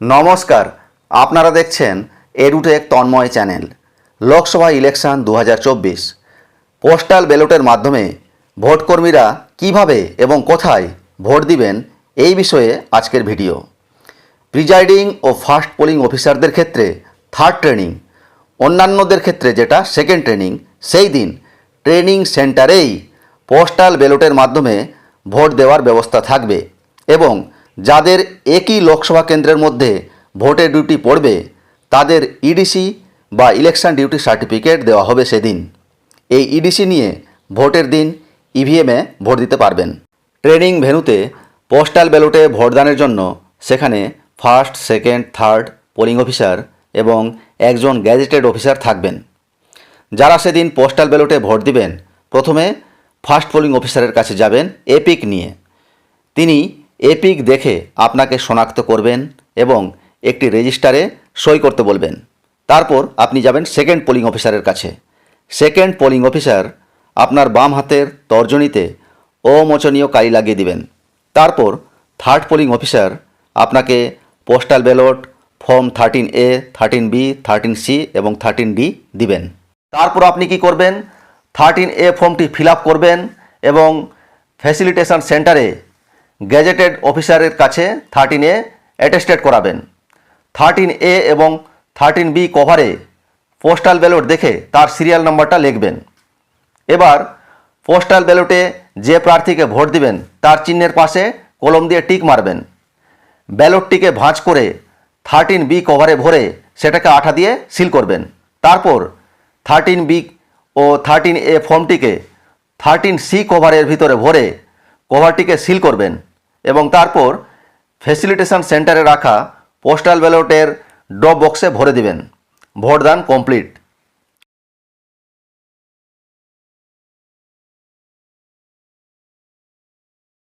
নমস্কার, আপনারা দেখছেন Edutech Tanmoy channel, Lok Sabha election দু হাজার চব্বিশ। পোস্টাল ব্যালটের মাধ্যমে ভোটকর্মীরা কীভাবে এবং কোথায় ভোট দিবেন এই বিষয়ে আজকের ভিডিও। প্রিজাইডিং ও ফার্স্ট পোলিং অফিসারদের ক্ষেত্রে থার্ড ট্রেনিং, অন্যান্যদের ক্ষেত্রে যেটা সেকেন্ড ট্রেনিং, সেই দিন ট্রেনিং সেন্টারেই পোস্টাল ব্যালটের মাধ্যমে ভোট দেওয়ার ব্যবস্থা থাকবে এবং যাদের একই লোকসভা কেন্দ্রের মধ্যে ভোটের ডিউটি পড়বে, তাদের ইডিসি বা ইলেকশন ডিউটি সার্টিফিকেট দেওয়া হবে সেদিন। এই ইডিসি নিয়ে ভোটের দিন ইভিএমে ভোট দিতে পারবেন। ট্রেনিং ভেন্যুতে পোস্টাল ব্যালটে ভোটদানের জন্য সেখানে first second third polling officer এবং একজন গ্যাজেটেড অফিসার থাকবেন। যারা সেদিন পোস্টাল ব্যালটে ভোট দিবেন, প্রথমে ফার্স্ট পোলিং অফিসারের কাছে যাবেন এপিক নিয়ে। তিনি এপিক দেখে আপনাকে শনাক্ত করবেন এবং একটি রেজিস্টারে সই করতে বলবেন। তারপর আপনি যাবেন সেকেন্ড পোলিং অফিসারের কাছে। সেকেন্ড পোলিং অফিসার আপনার বাম হাতের তর্জনীতে অমোচনীয় কালি লাগিয়ে দিবেন। তারপর থার্ড পোলিং অফিসার আপনাকে postal ballot, form thirteen A, thirteen B, thirteen C এবং থার্টিন ডি দিবেন। তারপর আপনি কি করবেন? থার্টিন এ ফর্মটি ফিল করবেন এবং ফ্যাসিলিটেশন সেন্টারে গ্যাজেটেড অফিসারের কাছে থার্টিন এ অ্যাটেস্টেড করাবেন। থার্টিন এ এবং থার্টিন বি কভারে পোস্টাল ব্যালট দেখে তার সিরিয়াল নাম্বারটা লিখবেন। এবার পোস্টাল ব্যালটে যে প্রার্থীকে ভোট দিবেন, তার চিহ্নের পাশে কলম দিয়ে টিক মারবেন। ব্যালটটিকে ভাঁজ করে থার্টিন বি কভারে ভরে সেটাকে আঠা দিয়ে সিল করবেন। তারপর থার্টিন বি ও থার্টিন এ ফর্মটিকে থার্টিন সি কভারের ভিতরে ভরে কভারটিকে সিল করবেন এবং তারপর ফ্যাসিলিটেশন সেন্টারে রাখা পোস্টাল ব্যালটের ড্রপ বক্সে ভরে দিবেন। ভোটদান কমপ্লিট।